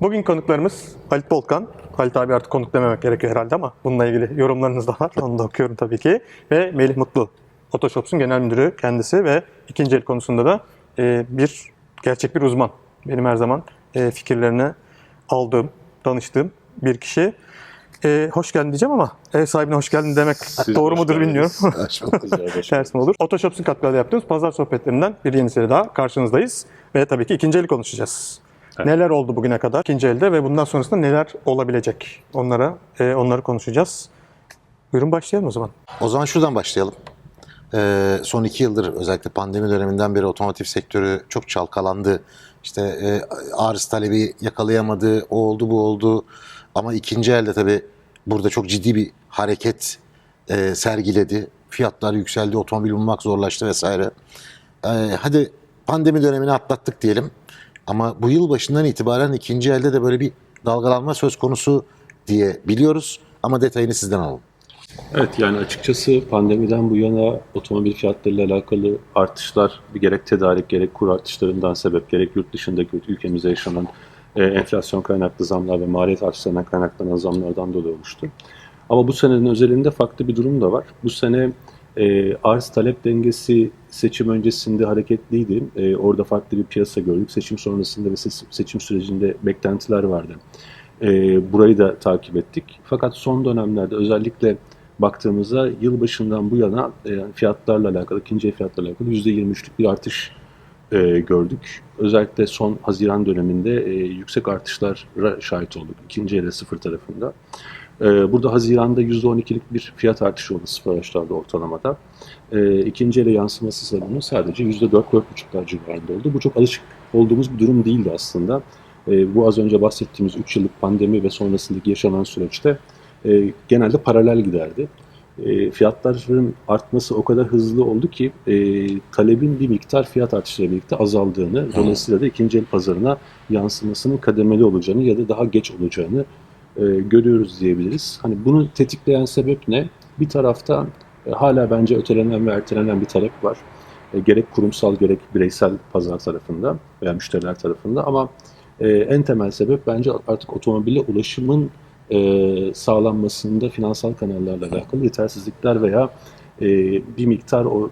Bugün konuklarımız Halit Volkan. Halit abi artık konuk dememek gerekiyor herhalde ama bununla ilgili yorumlarınız da var. Onu da okuyorum tabii ki. Ve Melih Mutlu. Photoshops'un genel müdürü kendisi ve ikinci el konusunda da e, bir gerçek bir uzman. Benim her zaman e, fikirlerini aldığım, danıştığım bir kişi. E, hoş geldin diyeceğim ama ev sahibine hoş geldin demek Siz doğru mudur geldiniz. bilmiyorum. Ters mi olur? Photoshops'un katkılarıyla yaptığımız pazar sohbetlerinden bir yenisiyle daha karşınızdayız. Ve tabii ki ikinci eli konuşacağız. Evet. Neler oldu bugüne kadar ikinci elde ve bundan sonrasında neler olabilecek? Onlara e, onları konuşacağız. Buyurun başlayalım o zaman. O zaman şuradan başlayalım. Ee, son iki yıldır özellikle pandemi döneminden beri otomotiv sektörü çok çalkalandı. İşte e, arz talebi yakalayamadı, o oldu bu oldu. Ama ikinci elde tabii burada çok ciddi bir hareket e, sergiledi. Fiyatlar yükseldi, otomobil bulmak zorlaştı vesaire. Ee, hadi pandemi dönemini atlattık diyelim. Ama bu yıl başından itibaren ikinci elde de böyle bir dalgalanma söz konusu diye biliyoruz. Ama detayını sizden alalım. Evet yani açıkçası pandemiden bu yana otomobil fiyatlarıyla alakalı artışlar gerek tedarik gerek kur artışlarından sebep gerek yurt dışındaki ülkemizde yaşanan e, enflasyon kaynaklı zamlar ve maliyet artışlarından kaynaklanan zamlardan dolayı olmuştu. Ama bu senenin özelinde farklı bir durum da var. Bu sene e, arz talep dengesi seçim öncesinde hareketliydi. E, orada farklı bir piyasa gördük. Seçim sonrasında ve se- seçim sürecinde beklentiler vardı. E, burayı da takip ettik. Fakat son dönemlerde özellikle baktığımızda yılbaşından bu yana e, fiyatlarla alakalı, ikinci el fiyatlarla alakalı %23'lük bir artış e, gördük. Özellikle son Haziran döneminde e, yüksek artışlara şahit olduk ikinci ele sıfır tarafında. E, burada Haziran'da %12'lik bir fiyat artışı oldu sıfır araçlarda ortalamada. E, ikinci ele yansıması ise bunun sadece %4-4,5'lar civarında oldu. Bu çok alışık olduğumuz bir durum değildi aslında. E, bu az önce bahsettiğimiz 3 yıllık pandemi ve sonrasındaki yaşanan süreçte e, genelde paralel giderdi. E, fiyatların artması o kadar hızlı oldu ki e, talebin bir miktar fiyat artışıyla birlikte azaldığını, dolayısıyla da ikinci el pazarına yansımasının kademeli olacağını ya da daha geç olacağını e, görüyoruz diyebiliriz. Hani bunu tetikleyen sebep ne? Bir tarafta e, hala bence ötelenen ve ertelenen bir talep var. E, gerek kurumsal gerek bireysel pazar tarafında veya müşteriler tarafında ama e, en temel sebep bence artık otomobile ulaşımın e, sağlanmasında finansal kanallarla alakalı yetersizlikler veya e, bir miktar o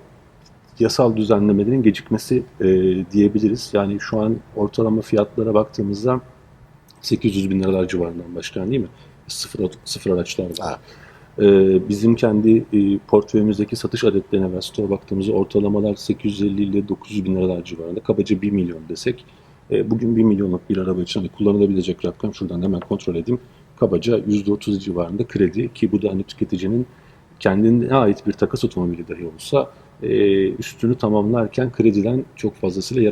yasal düzenlemelerin gecikmesi e, diyebiliriz. Yani şu an ortalama fiyatlara baktığımızda 800 bin liralar civarından başlayan değil mi? Sıfır, sıfır araçlarda. Evet. Ee, bizim kendi e, portföyümüzdeki satış adetlerine ve stoğa baktığımızda ortalamalar 850 ile 900 bin liralar civarında. Kabaca 1 milyon desek. e, bugün 1 milyonluk bir araba için hani kullanılabilecek rakam şuradan hemen kontrol edeyim. Kabaca %30 civarında kredi ki bu da hani tüketicinin kendine ait bir takas otomobili dahi olsa e, üstünü tamamlarken krediden çok fazlasıyla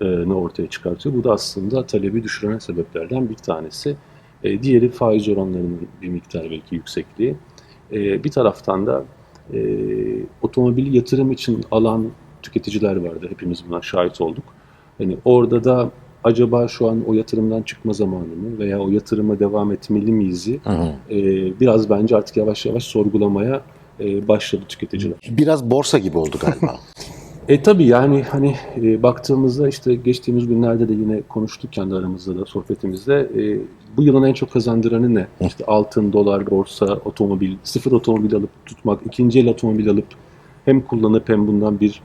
yararlanamadığını ortaya çıkartıyor. Bu da aslında talebi düşüren sebeplerden bir tanesi. E, diğeri faiz oranlarının bir miktar belki yüksekliği. E, bir taraftan da e, otomobili yatırım için alan tüketiciler vardı. Hepimiz buna şahit olduk. Hani orada da acaba şu an o yatırımdan çıkma zamanı mı veya o yatırıma devam etmeli miyiz'i e, biraz bence artık yavaş yavaş sorgulamaya e, başladı tüketiciler. Biraz borsa gibi oldu galiba. E tabii yani hani e, baktığımızda işte geçtiğimiz günlerde de yine konuştuk kendi aramızda da sohbetimizde. E, bu yılın en çok kazandıranı ne? İşte altın, dolar, borsa, otomobil, sıfır otomobil alıp tutmak, ikinci el otomobil alıp hem kullanıp hem bundan bir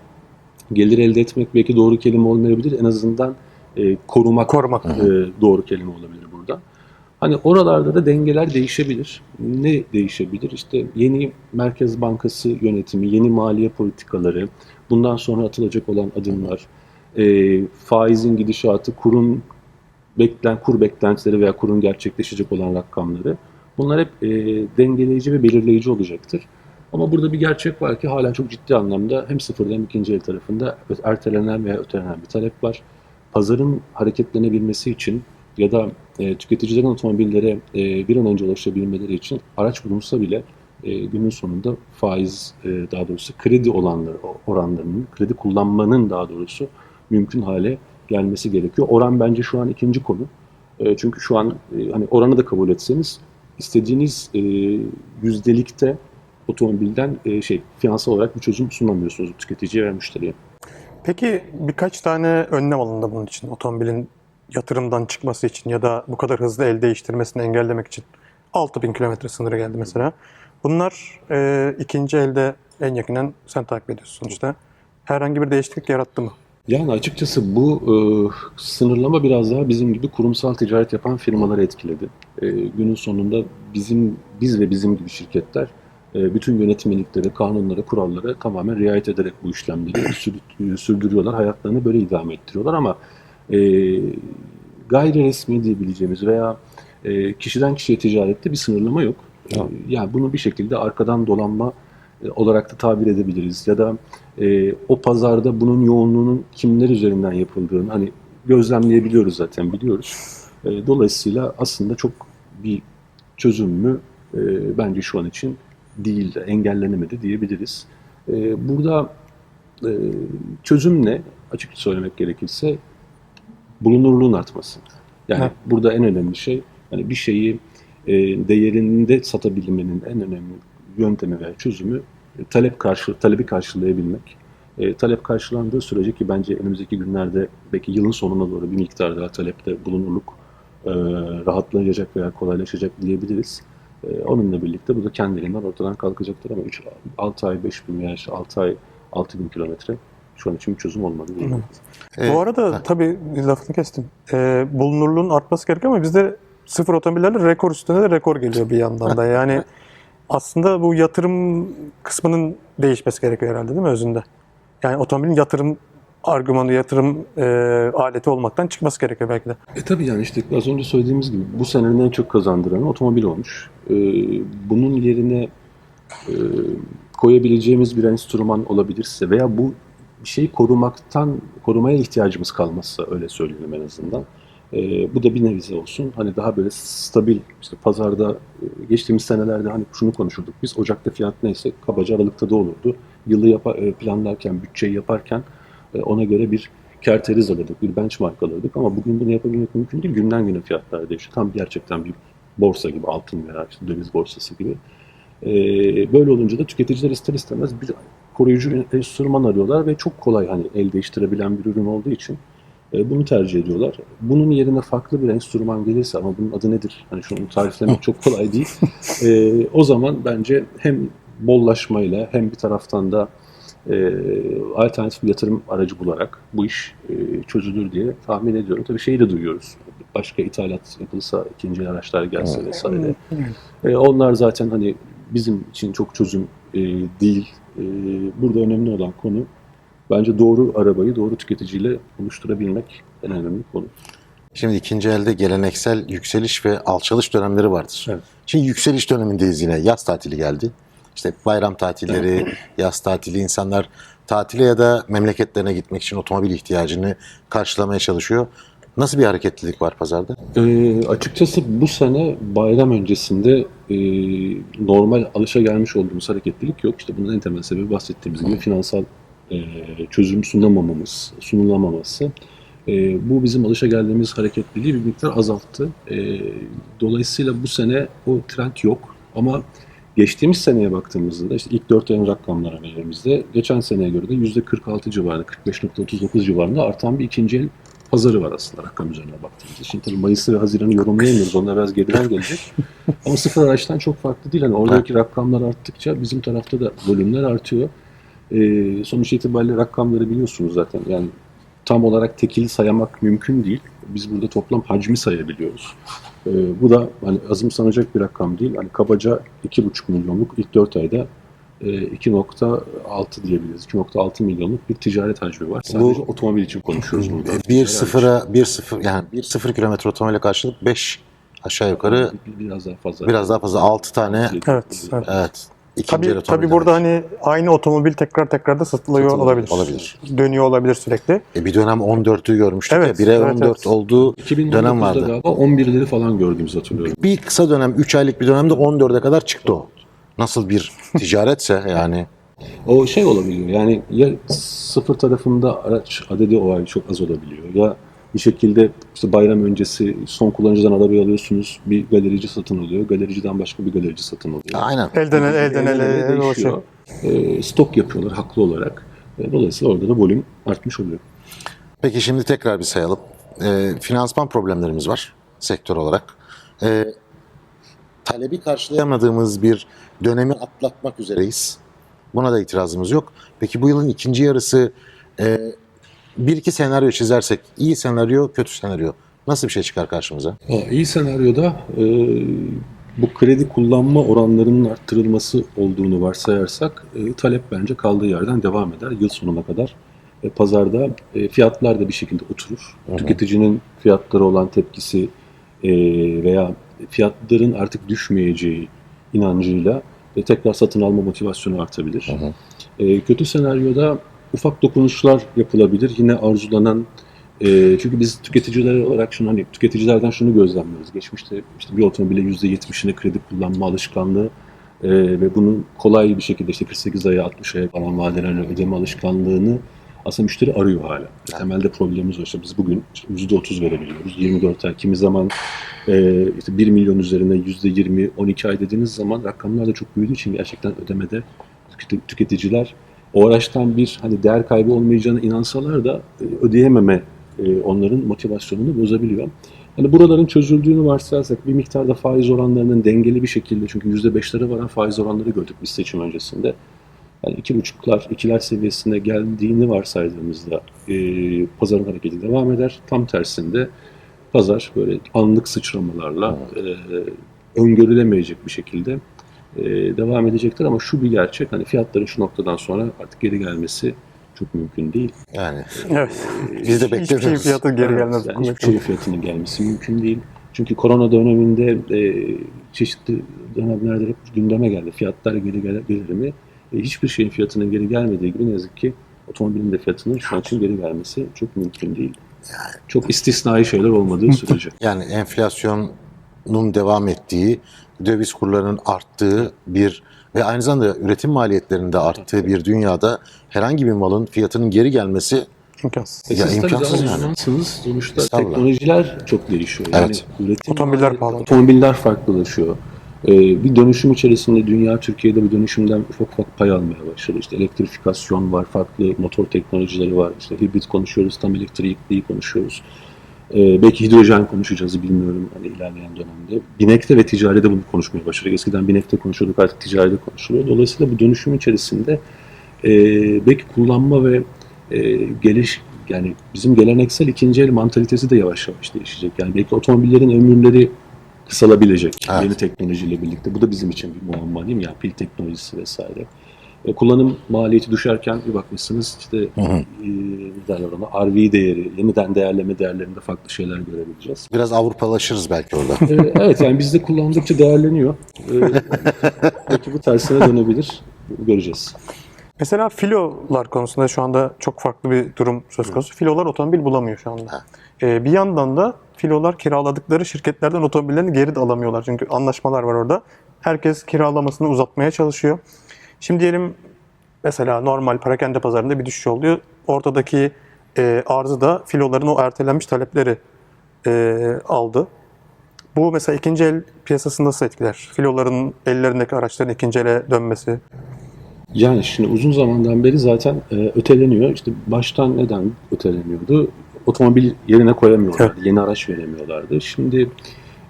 gelir elde etmek belki doğru kelime olmayabilir. En azından e, korumak, Korumak. e, doğru kelime olabilir burada. Hani oralarda da dengeler değişebilir. Ne değişebilir? İşte yeni Merkez Bankası yönetimi, yeni maliye politikaları, bundan sonra atılacak olan adımlar, e, faizin gidişatı, kurun beklen kur beklentileri veya kurun gerçekleşecek olan rakamları bunlar hep e, dengeleyici ve belirleyici olacaktır. Ama burada bir gerçek var ki hala çok ciddi anlamda hem sıfırda hem ikinci el tarafında ertelenen veya ötelenen bir talep var. Pazarın hareketlenebilmesi için ya da e, tüketicilerin otomobillere e, bir an önce ulaşabilmeleri için araç bulunsa bile e, günün sonunda faiz e, daha doğrusu kredi olanları oranlarının, kredi kullanmanın daha doğrusu mümkün hale gelmesi gerekiyor. Oran bence şu an ikinci konu. E, çünkü şu an e, hani oranı da kabul etseniz istediğiniz e, yüzdelikte otomobilden e, şey finansal olarak bir çözüm sunamıyorsunuz tüketiciye ve müşteriye. Peki birkaç tane önlem alındı bunun için. Otomobilin yatırımdan çıkması için ya da bu kadar hızlı el değiştirmesini engellemek için 6000 kilometre sınırı geldi mesela. Bunlar e, ikinci elde en yakından sen takip ediyorsun sonuçta. Herhangi bir değişiklik yarattı mı? Yani açıkçası bu e, sınırlama biraz daha bizim gibi kurumsal ticaret yapan firmaları etkiledi. E, günün sonunda bizim biz ve bizim gibi şirketler e, bütün yönetmeliklere, kanunlara, kurallara tamamen riayet ederek bu işlemleri sür- sürdürüyorlar. Hayatlarını böyle idame ettiriyorlar ama e, gayri resmi diyebileceğimiz veya e, kişiden kişiye ticarette bir sınırlama yok. E, yani bunu bir şekilde arkadan dolanma e, olarak da tabir edebiliriz. Ya da e, o pazarda bunun yoğunluğunun kimler üzerinden yapıldığını hani gözlemleyebiliyoruz zaten biliyoruz. E, dolayısıyla aslında çok bir çözüm mü e, bence şu an için değil, engellenemedi diyebiliriz. E, burada e, çözüm ne? Açık söylemek gerekirse bulunurluğun artması. Yani Evet. burada en önemli şey hani bir şeyi değerinde satabilmenin en önemli yöntemi veya çözümü e, talep karşı talebi karşılayabilmek. E, talep karşılandığı sürece ki bence önümüzdeki günlerde belki yılın sonuna doğru bir miktar daha talepte bulunurluk e, rahatlayacak veya kolaylaşacak diyebiliriz. E, onunla birlikte bu da kendiliğinden ortadan kalkacaktır ama 3 6 ay 5 bin veya işte 6 ay 6 bin kilometre şu an için bir çözüm olmadı. Ee, Bu arada tabii lafını kestim. E, bulunurluğun artması gerekiyor ama bizde sıfır otomobillerle rekor üstüne de rekor geliyor bir yandan da. Yani aslında bu yatırım kısmının değişmesi gerekiyor herhalde değil mi özünde? Yani otomobilin yatırım argümanı, yatırım e, aleti olmaktan çıkması gerekiyor belki de. E tabii yani işte az önce söylediğimiz gibi bu senenin en çok kazandıran otomobil olmuş. Ee, bunun yerine e, koyabileceğimiz bir enstrüman olabilirse veya bu şeyi korumaktan, korumaya ihtiyacımız kalmazsa öyle söyleyelim en azından. Ee, bu da bir nevize olsun. Hani daha böyle stabil, işte pazarda e, geçtiğimiz senelerde hani şunu konuşurduk biz. Ocakta fiyat neyse kabaca Aralık'ta da olurdu. Yılı yapa- e, planlarken, bütçeyi yaparken e, ona göre bir kerteriz alırdık, bir benchmark alırdık ama bugün bunu yapabilmek mümkün değil. Günden güne fiyatlar değişiyor. Tam gerçekten bir borsa gibi, altın veya işte döviz borsası gibi. Ee, böyle olunca da tüketiciler ister istemez bir koruyucu enstrüman arıyorlar ve çok kolay hani el değiştirebilen bir ürün olduğu için e, bunu tercih ediyorlar. Bunun yerine farklı bir enstrüman gelirse ama bunun adı nedir? Hani şunu tariflemek çok kolay değil. Ee, o zaman bence hem bollaşmayla hem bir taraftan da e, alternatif bir yatırım aracı bularak bu iş e, çözülür diye tahmin ediyorum. Tabii şeyi de duyuyoruz. Başka ithalat yapılsa, ikinci araçlar gelse vesaire. E, onlar zaten hani bizim için çok çözüm e, değil. E, burada önemli olan konu bence doğru arabayı doğru tüketiciyle buluşturabilmek en önemli konu. Şimdi ikinci elde geleneksel yükseliş ve alçalış dönemleri vardır. Evet. Şimdi yükseliş dönemindeyiz yine. Yaz tatili geldi. İşte bayram tatilleri, yaz tatili insanlar tatile ya da memleketlerine gitmek için otomobil ihtiyacını karşılamaya çalışıyor. Nasıl bir hareketlilik var pazarda? E, açıkçası bu sene bayram öncesinde e, normal alışa gelmiş olduğumuz hareketlilik yok. İşte bunun en temel sebebi bahsettiğimiz gibi finansal çözüm sunamamamız, sunulamaması. E, bu bizim alışa geldiğimiz hareketliliği bir miktar azalttı. E, dolayısıyla bu sene o trend yok. Ama geçtiğimiz seneye baktığımızda da işte ilk 4 ayın rakamları haberimizde geçen seneye göre de %46 civarında, 45.39 civarında artan bir ikinci el pazarı var aslında rakam üzerine baktığımızda. Şimdi tabii Mayıs'ı ve Haziran'ı yorumlayamıyoruz. Onlar biraz geriden gelecek. Ama sıfır araçtan çok farklı değil. Hani oradaki rakamlar arttıkça bizim tarafta da volümler artıyor. Ee, sonuç itibariyle rakamları biliyorsunuz zaten. Yani tam olarak tekil sayamak mümkün değil. Biz burada toplam hacmi sayabiliyoruz. Ee, bu da hani azımsanacak bir rakam değil. Hani kabaca 2,5 milyonluk ilk 4 ayda e, 2.6 diyebiliriz. 2.6 milyonluk bir ticaret hacmi var. Sadece otomobil için konuşuyoruz burada. 1 sıfıra 1 sıfır yani 1 sıfır kilometre otomobile karşılık 5 aşağı yukarı Bir- biraz daha fazla. biraz daha fazla 6 tane Evet, evet. evet ikinci Tabii, tabii burada hani aynı otomobil tekrar tekrar da satılıyor Satılıyor, olabilir. olabilir. Dönüyor olabilir sürekli. E bir dönem 14'ü görmüştük Evet, ya 1'e evet, 14 evet. olduğu 2019'da dönem vardı. galiba 11'leri falan gördüğümüzü hatırlıyorum. Bir kısa dönem 3 aylık bir dönemde 14'e kadar çıktı o. Nasıl bir ticaretse yani O şey olabiliyor yani ya sıfır tarafında araç adedi o ay çok az olabiliyor ya bir şekilde işte bayram öncesi son kullanıcıdan arabayı alıyorsunuz bir galerici satın alıyor galericiden başka bir galerici satın alıyor. aynen. Elden ele, elden Elden ele ele değişiyor. Ee, stok yapıyorlar haklı olarak. E, Dolayısıyla orada da volüm artmış oluyor. Peki şimdi tekrar bir sayalım. e, finansman problemlerimiz var sektör olarak. E, talebi karşılayamadığımız bir dönemi atlatmak üzereyiz. Buna da itirazımız yok. Peki bu yılın ikinci yarısı e, bir iki senaryo çizersek, iyi senaryo, kötü senaryo nasıl bir şey çıkar karşımıza? İyi senaryoda e, bu kredi kullanma oranlarının arttırılması olduğunu varsayarsak e, talep bence kaldığı yerden devam eder yıl sonuna kadar. E, pazarda e, fiyatlar da bir şekilde oturur. Hı hı. Tüketicinin fiyatlara olan tepkisi e, veya fiyatların artık düşmeyeceği inancıyla e, tekrar satın alma motivasyonu artabilir. Hı hı. E, kötü senaryoda ufak dokunuşlar yapılabilir. Yine arzulanan e, çünkü biz tüketiciler olarak şunu hani tüketicilerden şunu gözlemliyoruz. Geçmişte işte bir otomobile %70'ine kredi kullanma alışkanlığı e, ve bunun kolay bir şekilde işte 48 aya 60 aya falan vadelerle ödeme alışkanlığını aslında müşteri arıyor hala. Temelde problemimiz o. İşte biz bugün işte %30 verebiliyoruz. 24 ay. Kimi zaman e, işte 1 milyon üzerine %20, 12 ay dediğiniz zaman rakamlar da çok büyüdüğü için gerçekten ödemede tüketi- tüketiciler o araçtan bir hani değer kaybı olmayacağına inansalar da e, ödeyememe e, onların motivasyonunu bozabiliyor. Hani buraların çözüldüğünü varsayarsak bir miktarda faiz oranlarının dengeli bir şekilde çünkü %5'lere varan faiz oranları gördük biz seçim öncesinde. Yani iki buçuklar, ikiler seviyesine geldiğini varsaydığımızda e, pazarın hareketi devam eder. Tam tersinde pazar böyle anlık sıçramalarla e, öngörülemeyecek bir şekilde e, devam edecektir. Ama şu bir gerçek hani fiyatların şu noktadan sonra artık geri gelmesi çok mümkün değil. Yani Evet. biz de Hiçbir şeyin beklemiyoruz. fiyatı geri Evet, gelmez. Yani hiçbir şeyin fiyatının gelmesi mümkün değil. Çünkü korona döneminde e, çeşitli dönemlerde hep gündeme geldi. Fiyatlar geri gel- gelir mi? E, hiçbir şeyin fiyatının geri gelmediği gibi ne yazık ki otomobilin de fiyatının şu an için geri gelmesi çok mümkün değil. Çok istisnai şeyler olmadığı sürece. Yani enflasyonun devam ettiği, döviz kurlarının arttığı bir ve aynı zamanda üretim maliyetlerinin de arttığı bir dünyada herhangi bir malın fiyatının geri gelmesi İmkansız. Ya siz tabii imkansız daha yani. Sonuçta Estağfurullah. teknolojiler çok değişiyor. Yani Evet. üretim Otomobiller maliyeti- pahalı. Otomobiller farklılaşıyor. Ee, bir dönüşüm içerisinde dünya Türkiye'de bir dönüşümden ufak ufak pay almaya başladı. İşte elektrifikasyon var, farklı motor teknolojileri var. İşte hibrit konuşuyoruz, tam elektrikliyi konuşuyoruz. Ee, belki hidrojen konuşacağız bilmiyorum hani ilerleyen dönemde. Binekte ve ticarede bunu konuşmaya başladık. Eskiden binekte konuşuyorduk artık ticarede konuşuluyor. Dolayısıyla bu dönüşüm içerisinde e, belki kullanma ve e, geliş yani bizim geleneksel ikinci el mantalitesi de yavaş yavaş değişecek. Yani belki otomobillerin ömürleri kısalabilecek Evet. yeni teknolojiyle birlikte. Bu da bizim için bir muamma değil mi? Yani pil teknolojisi vesaire. E, kullanım maliyeti düşerken bir bakmışsınız işte Hı hı. e, ona RV değeri, yeniden değerleme değerlerinde farklı şeyler görebileceğiz. biraz Avrupalaşırız belki orada. E, evet yani bizde kullandıkça değerleniyor. E, belki bu tersine dönebilir. Göreceğiz. Mesela filolar konusunda şu anda çok farklı bir durum söz konusu. Filolar otomobil bulamıyor şu anda. Ee, bir yandan da filolar kiraladıkları şirketlerden otomobillerini geri de alamıyorlar. Çünkü anlaşmalar var orada. Herkes kiralamasını uzatmaya çalışıyor. Şimdi diyelim mesela normal parakende pazarında bir düşüş oluyor. Ortadaki e, arzı da filoların o ertelenmiş talepleri e, aldı. Bu mesela ikinci el piyasasını nasıl etkiler? Filoların ellerindeki araçların ikinci ele dönmesi. Yani şimdi uzun zamandan beri zaten e, öteleniyor. İşte baştan neden öteleniyordu? Otomobil yerine koyamıyorlardı. Yeni araç veremiyorlardı. Şimdi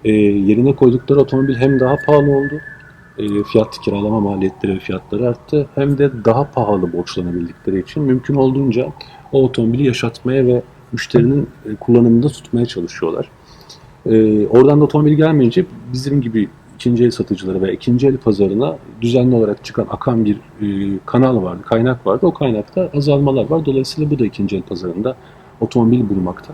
e, yerine koydukları otomobil hem daha pahalı oldu. E, fiyat kiralama maliyetleri ve fiyatları arttı. Hem de daha pahalı borçlanabildikleri için mümkün olduğunca o otomobili yaşatmaya ve müşterinin e, kullanımında tutmaya çalışıyorlar. E, oradan da otomobil gelmeyince bizim gibi ikinci el satıcıları ve ikinci el pazarına düzenli olarak çıkan akan bir kanal vardı, kaynak vardı. O kaynakta azalmalar var. Dolayısıyla bu da ikinci el pazarında otomobil bulmakta.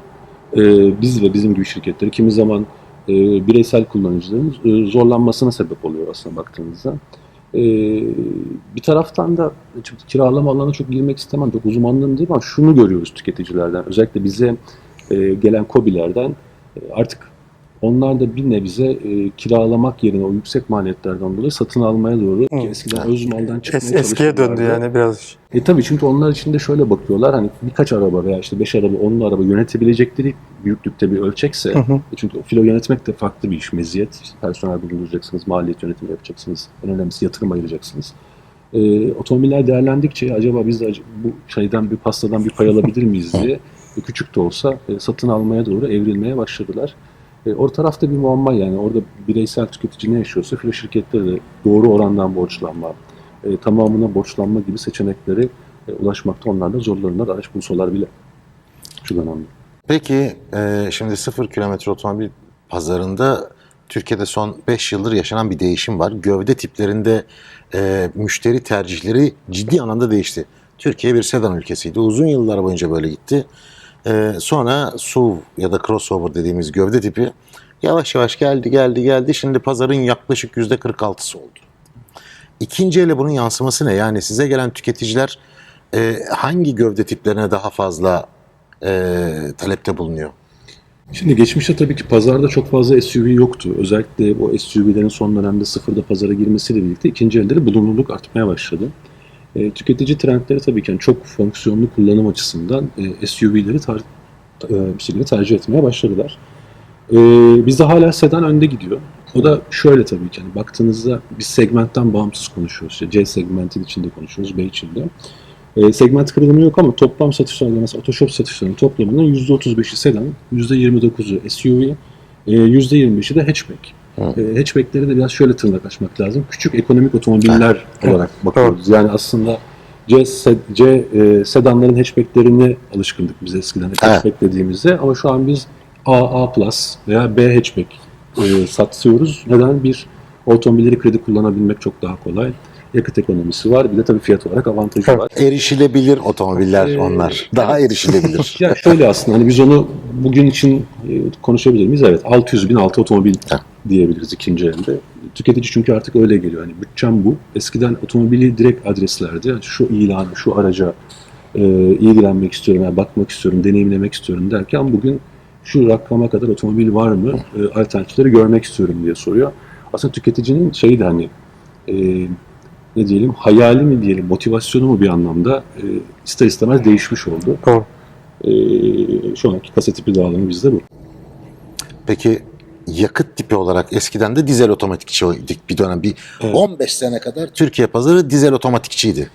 Biz ve bizim gibi şirketleri kimi zaman e, bireysel kullanıcıların e, zorlanmasına sebep oluyor aslında baktığınızda. E, bir taraftan da çok kiralama alanına çok girmek istemem, çok uzmanlığım değil ama şunu görüyoruz tüketicilerden. Özellikle bize e, gelen kobilerden e, artık onlar da bir nebze e, kiralamak yerine o yüksek maliyetlerden dolayı satın almaya doğru Hı. eskiden öz maldan çıkmaya Es- eskiye döndü yani biraz. E tabii çünkü onlar için de şöyle bakıyorlar hani birkaç araba veya işte beş araba, onlu araba yönetebilecekleri büyüklükte bir ölçekse Hı hı. e çünkü filo yönetmek de farklı bir iş, meziyet. İşte personel bulunduracaksınız, maliyet yönetimi yapacaksınız, en önemlisi yatırım ayıracaksınız. E, otomobiller değerlendikçe acaba biz de bu şeyden bir pastadan bir pay alabilir miyiz diye e, küçük de olsa e, satın almaya doğru evrilmeye başladılar. E, o tarafta bir muamma yani orada bireysel tüketici ne yaşıyorsa filo şirketleri de doğru orandan borçlanma, e, tamamına borçlanma gibi seçeneklere e, ulaşmakta onlar da zorlanırlar araç bulsalar bile. Şu dönemde. Peki e, şimdi sıfır kilometre otomobil pazarında Türkiye'de son 5 yıldır yaşanan bir değişim var. Gövde tiplerinde e, müşteri tercihleri ciddi anlamda değişti. Türkiye bir sedan ülkesiydi. Uzun yıllar boyunca böyle gitti. E, sonra SUV ya da crossover dediğimiz gövde tipi yavaş yavaş geldi geldi geldi. Şimdi pazarın yaklaşık %46'sı oldu. İkinci ele bunun yansıması ne? Yani size gelen tüketiciler e, hangi gövde tiplerine daha fazla e, talepte bulunuyor? Şimdi geçmişte tabii ki pazarda çok fazla SUV yoktu. Özellikle o SUV'lerin son dönemde sıfırda pazara girmesiyle birlikte ikinci elde de bulunurluk artmaya başladı. E, tüketici trendleri tabii ki yani çok fonksiyonlu kullanım açısından e, SUV'leri tar- e, bir şekilde tercih etmeye başladılar. E, bizde hala sedan önde gidiyor. O da şöyle tabii ki yani baktığınızda biz segmentten bağımsız konuşuyoruz. İşte C segmentin içinde konuşuyoruz, B içinde. E, segment kırılımı yok ama toplam satışlarda mesela Otoshop satışlarının toplamının %35'i sedan, %29'u SUV, e, %25'i de hatchback. E, hatchback'leri de biraz şöyle tırnak açmak lazım. Küçük ekonomik otomobiller olarak bakıyoruz. Yani aslında C, C e, sedanların hatchback'lerine alışkındık biz eskiden Evet. hatchback dediğimizde ama şu an biz A, A plus veya B hatchback e, satıyoruz. Neden? Bir, otomobilleri kredi kullanabilmek çok daha kolay. Yakıt ekonomisi var. Bir de tabii fiyat olarak avantajı var. Erişilebilir otomobiller Ee, onlar. Daha erişilebilir. Ya şöyle aslında hani biz onu bugün için e, konuşabilir miyiz? Evet 600 bin altı otomobil diyebiliriz ikinci elde. Tüketici çünkü artık öyle geliyor. Hani bütçem bu. Eskiden otomobili direkt adreslerdi. Yani şu ilan, şu araca e, ilgilenmek istiyorum, yani bakmak istiyorum, deneyimlemek istiyorum derken bugün şu rakama kadar otomobil var mı? E, alternatifleri görmek istiyorum diye soruyor. Aslında tüketicinin şeyi de hani e, ne diyelim hayali mi diyelim, motivasyonu mu bir anlamda e, ister istemez değişmiş oldu. Doğru. Ee, şu anki kasa tipi dağılımı bizde bu. Peki yakıt tipi olarak eskiden de dizel otomatikçiydik bir dönem. Bir Evet. 15 sene kadar Türkiye pazarı dizel otomatikçiydi.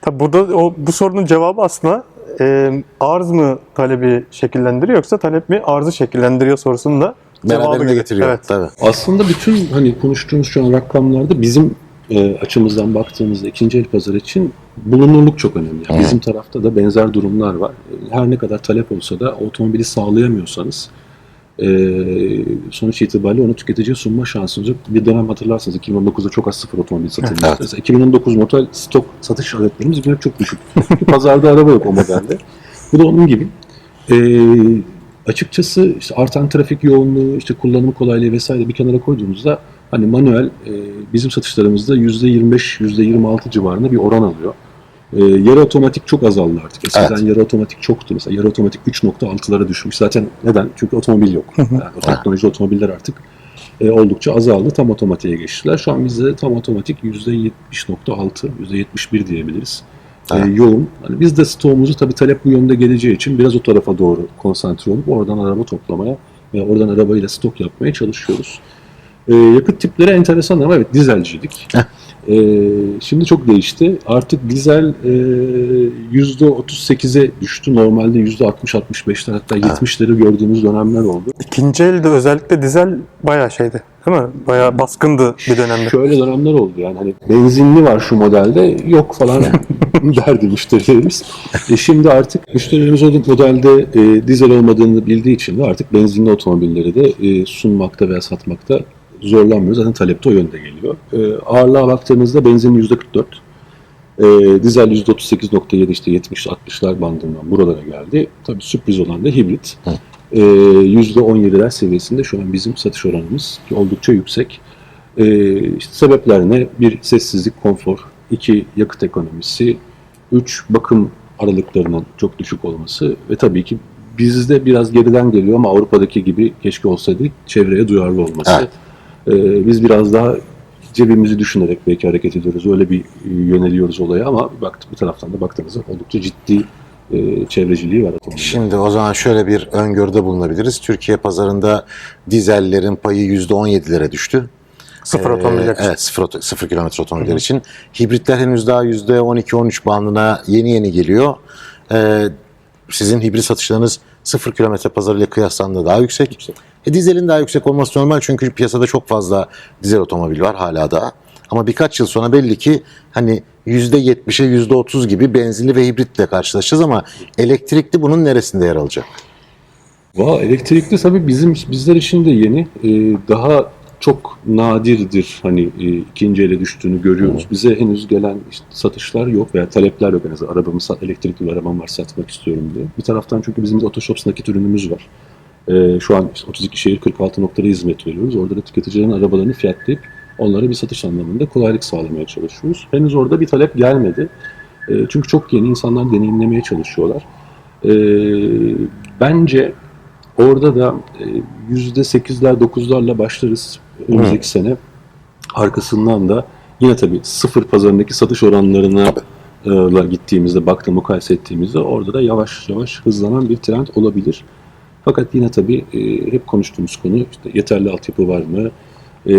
Tabii burada o, bu sorunun cevabı aslında e, arz mı talebi şekillendiriyor yoksa talep mi arzı şekillendiriyor sorusunun da cevabı Beraberinde getiriyor. Evet. Tabii. Aslında bütün hani konuştuğumuz şu an rakamlarda bizim e, açımızdan baktığımızda ikinci el pazar için bulunurluk çok önemli. Yani bizim tarafta da benzer durumlar var. Her ne kadar talep olsa da otomobili sağlayamıyorsanız e, sonuç itibariyle onu tüketiciye sunma şansınız yok. Bir dönem hatırlarsınız 2019'da çok az sıfır otomobil satılmıştı. Evet. Mesela 2019 model stok satış adetlerimiz hep çok düşük. Pazarda araba yok o modelde. Bu da onun gibi. E, açıkçası işte artan trafik yoğunluğu, işte kullanım kolaylığı vesaire bir kenara koyduğumuzda hani manuel e, bizim satışlarımızda %25, %26 civarında bir oran alıyor. E, yarı otomatik çok azaldı artık. Eskiden Evet. yarı otomatik çoktu. Mesela yarı otomatik 3.6'lara düşmüş. Zaten neden? Çünkü otomobil yok. Yani o teknolojide otomobiller artık e, oldukça azaldı. Tam otomatiğe geçtiler. Şu an bizde tam otomatik %70.6, %71 diyebiliriz. E, Evet. yoğun. Hani biz de stoğumuzu tabii talep bu yönde geleceği için biraz o tarafa doğru konsantre olup oradan araba toplamaya ve oradan arabayla stok yapmaya çalışıyoruz. E, yakıt tipleri enteresan ama evet dizelciydik. E, şimdi çok değişti. Artık dizel e, %38'e düştü. Normalde %60-65'ler hatta 70'leri gördüğümüz dönemler oldu. İkinci elde özellikle dizel bayağı şeydi. Değil mi? Bayağı baskındı bir dönemde. Şöyle dönemler oldu yani hani benzinli var şu modelde yok falan derdi müşterilerimiz. E şimdi artık müşterilerimiz o modelde e, dizel olmadığını bildiği için de artık benzinli otomobilleri de e, sunmakta veya satmakta zorlanmıyoruz. Zaten talep de o yönde geliyor. E, ağırlığa baktığımızda benzin %44, e, dizel %38.7 işte 70-60'lar bandından buralara geldi. Tabii sürpriz olan da hibrit. E, %17'ler seviyesinde şu an bizim satış oranımız ki oldukça yüksek. E, işte sebepler ne? Bir, sessizlik, konfor. iki yakıt ekonomisi. Üç, bakım aralıklarının çok düşük olması. Ve tabii ki bizde biraz geriden geliyor ama Avrupa'daki gibi keşke olsaydı çevreye duyarlı olması. Evet. E, biz biraz daha cebimizi düşünerek belki hareket ediyoruz. Öyle bir e, yöneliyoruz olaya ama baktık bir taraftan da baktığınızda oldukça ciddi e, çevreciliği var otomobilin. Şimdi o zaman şöyle bir öngörüde bulunabiliriz. Türkiye pazarında dizellerin payı %17'lere düştü. Sıfır Ee, otomobiller için. Evet, sıfır, sıfır kilometre otomobiller için. Hibritler henüz daha %12-13 bandına yeni yeni geliyor. Ee, sizin hibrit satışlarınız 0 kilometre pazarıyla kıyaslandığında daha yüksek. Yüksek. E, dizelin daha yüksek olması normal çünkü piyasada çok fazla dizel otomobil var hala da. Ama birkaç yıl sonra belli ki hani %70'e %30 gibi benzinli ve hibritle karşılaşacağız ama elektrikli bunun neresinde yer alacak? Valla elektrikli tabii bizim bizler için de yeni. Ee, daha çok nadirdir hani e, ikinci ele düştüğünü görüyoruz. Bize henüz gelen işte satışlar yok veya talepler yok en azından. Arabamı sat, elektrikli bir arabam var satmak istiyorum diye. Bir taraftan çünkü bizim de Otoshops nakit ürünümüz var. Ee, şu an işte 32 şehir 46 noktada hizmet veriyoruz. Orada da tüketicilerin arabalarını fiyatlayıp onlara bir satış anlamında kolaylık sağlamaya çalışıyoruz. Henüz orada bir talep gelmedi. Ee, çünkü çok yeni insanlar deneyimlemeye çalışıyorlar. Ee, bence Orada da e, yüzde sekizler dokuzlarla başlarız önümüzdeki sene. Arkasından da yine tabii sıfır pazarındaki satış oranlarına e, gittiğimizde, baktığım mukayese ettiğimizde orada da yavaş yavaş hızlanan bir trend olabilir. Fakat yine tabii e, hep konuştuğumuz konu işte yeterli altyapı var mı, e,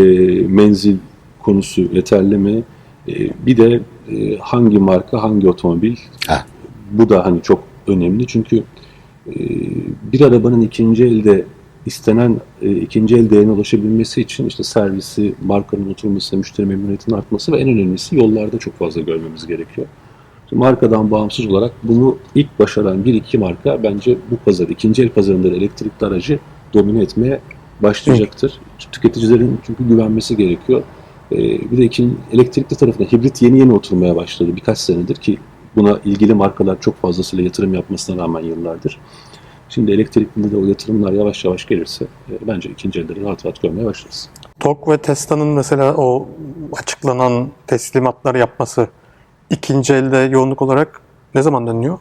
menzil konusu yeterli mi, E, bir de e, hangi marka, hangi otomobil Ha. bu da hani çok önemli çünkü e, bir arabanın ikinci elde istenen e, ikinci el değerine ulaşabilmesi için işte servisi, markanın oturması, müşteri memnuniyetinin artması ve en önemlisi yollarda çok fazla görmemiz gerekiyor. Markadan bağımsız olarak bunu ilk başaran bir iki marka bence bu pazar, ikinci el pazarında da elektrikli aracı domine etmeye başlayacaktır. Tüketicilerin çünkü güvenmesi gerekiyor. E, bir de ikin, elektrikli tarafında hibrit yeni yeni oturmaya başladı birkaç senedir ki buna ilgili markalar çok fazlasıyla yatırım yapmasına rağmen yıllardır. Şimdi elektrikli de o yatırımlar yavaş yavaş gelirse e, bence ikinci elleri rahat rahat görmeye başlarız. TOG ve Tesla'nın mesela o açıklanan teslimatlar yapması ikinci elde yoğunluk olarak ne zaman dönüyor?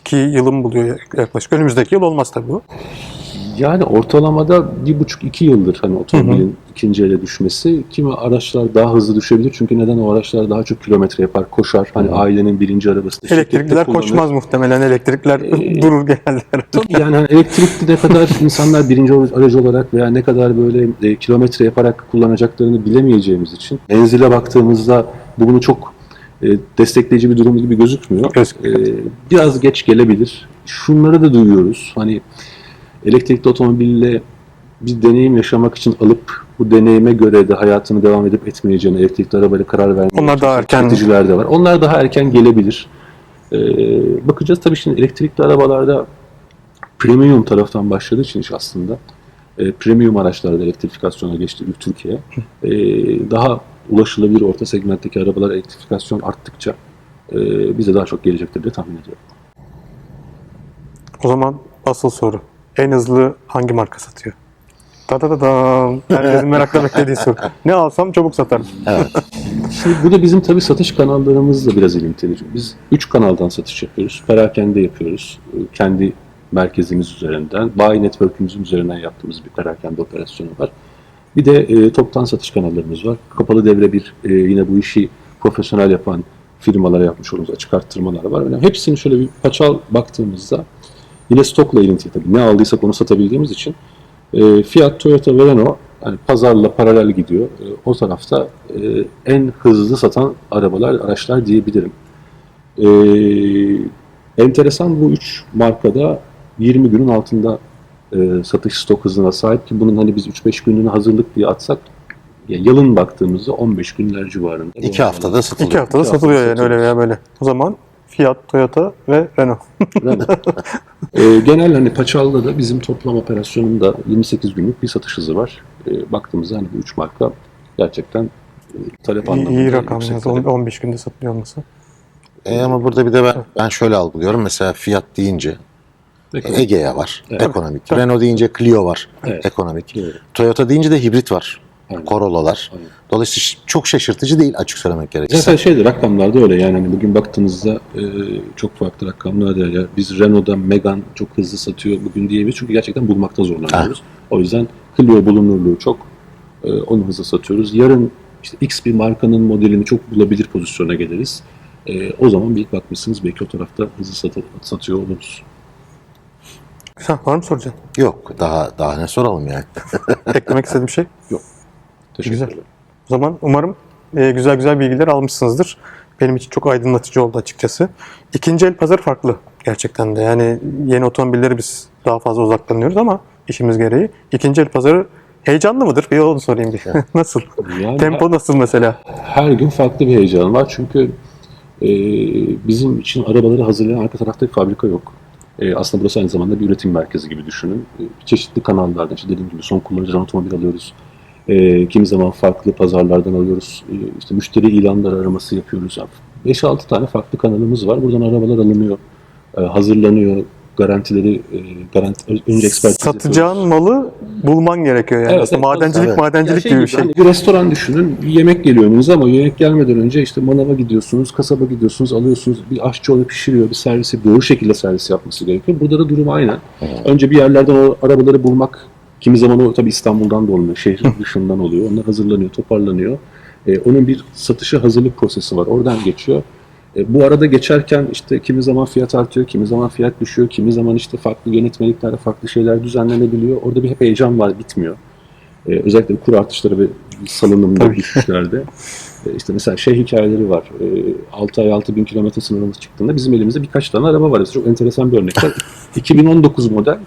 İki yılın buluyor yaklaşık. Önümüzdeki yıl olmaz tabii bu. Yani ortalamada bir buçuk iki yıldır hani otomobilin ikinci ele düşmesi. Kimi araçlar daha hızlı düşebilir çünkü neden o araçlar daha çok kilometre yapar, koşar. Hani ailenin birinci arabası Elektrikliler koşmaz muhtemelen. Elektrikler Ee, durur genelde. Tabii yani hani elektrikli ne kadar insanlar birinci aracı olarak veya ne kadar böyle e, kilometre yaparak kullanacaklarını bilemeyeceğimiz için menzile baktığımızda bu bunu çok e, destekleyici bir durum gibi gözükmüyor. E, biraz geç gelebilir. Şunları da duyuyoruz. Hani elektrikli otomobille bir deneyim yaşamak için alıp bu deneyime göre de hayatını devam edip etmeyeceğine elektrikli arabayla karar vermeye Onlar daha erken- de var. Onlar daha erken gelebilir. E, bakacağız tabii şimdi elektrikli arabalarda premium taraftan başladığı için iş aslında e, premium araçlarda elektrifikasyona geçti Türkiye. E, daha ulaşılabilir orta segmentteki arabalar elektrifikasyon arttıkça e, bize daha çok gelecektir diye tahmin ediyorum. O zaman asıl soru. En hızlı hangi marka satıyor? Da da da da. Herkesin merakla beklediği soru. Ne alsam çabuk satarım. Şimdi bu da bizim tabii satış kanallarımızla biraz ilintili. Biz 3 kanaldan satış yapıyoruz. Perakende yapıyoruz. E, Kendi merkezimiz üzerinden. Bayi network'ümüzün üzerinden yaptığımız bir perakende operasyonu var. Bir de e, toptan satış kanallarımız var. Kapalı devre bir e, yine bu işi profesyonel yapan firmalara yapmış olduğumuz açık arttırmalar var. Yani hepsini şöyle bir paçal baktığımızda yine stokla ilintili tabii. Ne aldıysak onu satabildiğimiz için e, Fiat, Toyota ve Renault yani pazarla paralel gidiyor. E, o tarafta e, en hızlı satan arabalar, araçlar diyebilirim. E, enteresan bu üç markada 20 günün altında e, satış stok hızına sahip ki bunun hani biz 3-5 günlüğüne hazırlık diye atsak ya yılın baktığımızda 15 günler civarında. İki haftada satılıyor. İki haftada İki haftada satılıyor yani satılıyor. öyle veya böyle. O zaman Fiat, Toyota ve Renault. E, genel hani Paçal'da da bizim toplam operasyonunda 28 günlük bir satış hızı var. E, baktığımızda hani bu üç marka gerçekten e, talep İyi, anlamında iyi rakam. yüksek yalnız. talep. 15 günde satılıyor olması. E ama burada bir de ben, ben şöyle algılıyorum. Mesela Fiat deyince Peki. Egea var. Evet. Ekonomik. Tabii. Renault deyince Clio var. Evet. Ekonomik. Doğru. Toyota deyince de hibrit var. Aynen. Corolla'lar. Aynen. Dolayısıyla çok şaşırtıcı değil açık söylemek gerekirse. Zaten şeydi rakamlarda öyle yani hani bugün baktığınızda e, çok farklı rakamlar da ya biz Renault'da Megane çok hızlı satıyor bugün diyebiliriz çünkü gerçekten bulmakta zorlanıyoruz. O yüzden Clio bulunurluğu çok e, onu hızlı satıyoruz. Yarın işte X bir markanın modelini çok bulabilir pozisyona geliriz. E, o zaman bir bakmışsınız belki o tarafta hızlı sat- satıyor oluruz. Güzel. Var mı soracağın? Yok. Daha daha ne soralım yani. Eklemek istediğim şey. Teşekkür Güzel. ederim. O zaman umarım e, güzel güzel bilgiler almışsınızdır. benim için çok aydınlatıcı oldu açıkçası. İkinci el pazarı farklı gerçekten de. Yani yeni otomobilleri biz daha fazla uzaklanıyoruz ama işimiz gereği. İkinci el pazarı heyecanlı mıdır? Bir onu sorayım bir. nasıl? Yani Tempo nasıl mesela? her gün farklı bir heyecan var çünkü e, bizim için arabaları hazırlayan arka tarafta bir fabrika yok. E, aslında burası aynı zamanda bir üretim merkezi gibi düşünün. E, çeşitli kanallardan, işte dediğim gibi son kullanıcıdan otomobil alıyoruz. E, kimi zaman farklı pazarlardan alıyoruz. E, işte müşteri ilanları araması yapıyoruz. 5-6 tane farklı kanalımız var. Buradan arabalar alınıyor, e, hazırlanıyor, garantileri, e, garanti, önce ekspertiz Satacağın yapıyoruz. malı bulman gerekiyor yani. Evet, Aslında evet, madencilik evet. madencilik Ya gibi bir şey. hani bir restoran düşünün, bir yemek geliyor önünüze ama yemek gelmeden önce işte manava gidiyorsunuz, kasaba gidiyorsunuz, alıyorsunuz, bir aşçı onu pişiriyor, bir servis yapıyor, doğru şekilde servis yapması gerekiyor. Burada da durum aynı. Önce bir yerlerden o arabaları bulmak, kimi zaman o tabii İstanbul'dan da olmuyor, şehrin dışından oluyor. Onlar hazırlanıyor, toparlanıyor. Ee, onun bir satışı hazırlık prosesi var, oradan geçiyor. E, bu arada geçerken işte kimi zaman fiyat artıyor, kimi zaman fiyat düşüyor, kimi zaman işte farklı yönetmeliklerde farklı şeyler düzenlenebiliyor. Orada bir hep heyecan var, bitmiyor. Ee, özellikle kur artışları ve salınımda düşüşlerde. Ee, işte mesela şey hikayeleri var. Ee, 6 ay 6 bin kilometre sınırımız çıktığında bizim elimizde birkaç tane araba var. Çok enteresan bir örnek var. 2019 model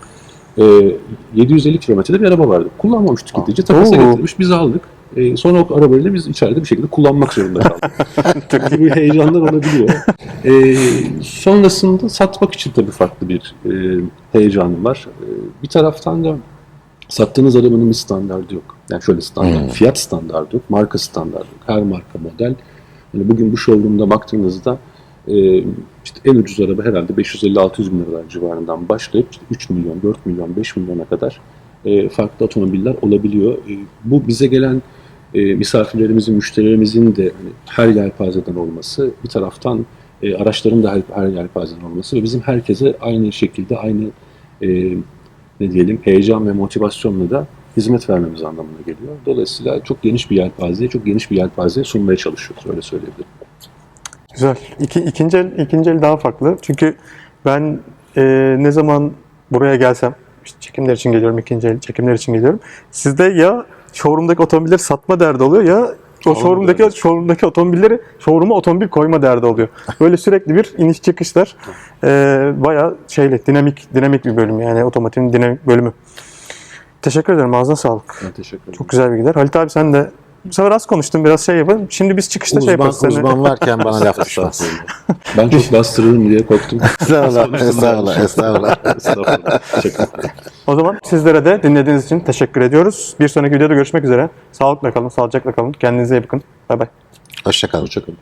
e, 750 kilometrede bir araba vardı. Kullanmamış tüketici. Takasa getirmiş. Biz aldık. E, sonra o arabayla biz içeride bir şekilde kullanmak zorunda kaldık. Gibi heyecanlar olabiliyor. E, sonrasında satmak için tabii farklı bir e, heyecanım var. E, bir taraftan da sattığınız arabanın bir standardı yok. Yani şöyle standart, Hmm. fiyat standardı yok, marka standardı yok. Her marka model. Yani bugün bu showroom'da baktığınızda e, işte en ucuz araba herhalde 550-600 bin liralar civarından başlayıp işte 3 milyon, 4 milyon, 5 milyona kadar e, farklı otomobiller olabiliyor. E, bu bize gelen e, misafirlerimizin, müşterilerimizin de hani her yelpazeden olması, bir taraftan e, araçların da her, her yelpazeden olması ve bizim herkese aynı şekilde aynı e, ne diyelim heyecan ve motivasyonla da hizmet vermemiz anlamına geliyor. Dolayısıyla çok geniş bir yelpazeye, çok geniş bir yelpazeye sunmaya çalışıyoruz. Öyle söyleyebilirim. Güzel. İki, ikinci, el, ikinci el daha farklı. Çünkü ben e, ne zaman buraya gelsem, işte çekimler için geliyorum, ikinci el çekimler için geliyorum. Sizde ya showroom'daki otomobilleri satma derdi oluyor ya o showroom'daki, derdi. showroom'daki otomobilleri showroom'a otomobil koyma derdi oluyor. Böyle sürekli bir iniş çıkışlar. E, bayağı şeyle dinamik dinamik bir bölüm yani otomotivin dinamik bölümü. Teşekkür ederim. Ağzına sağlık. Ben teşekkür ederim. Çok güzel bilgiler. Halit abi sen de bu sefer az konuştun. Biraz şey yapalım. Şimdi biz çıkışta şey Uzman, yaparız. seninle. uzman varken bana laf düşmez. Ben çok bastırırım diye korktum. estağfurullah, estağfurullah, estağfurullah. Estağfurullah. O zaman sizlere de dinlediğiniz için teşekkür ediyoruz. Bir sonraki videoda görüşmek üzere. Sağlıkla kalın, sağlıcakla kalın. Kendinize iyi bakın. Bay bay. Hoşçakalın. Hoşçakalın.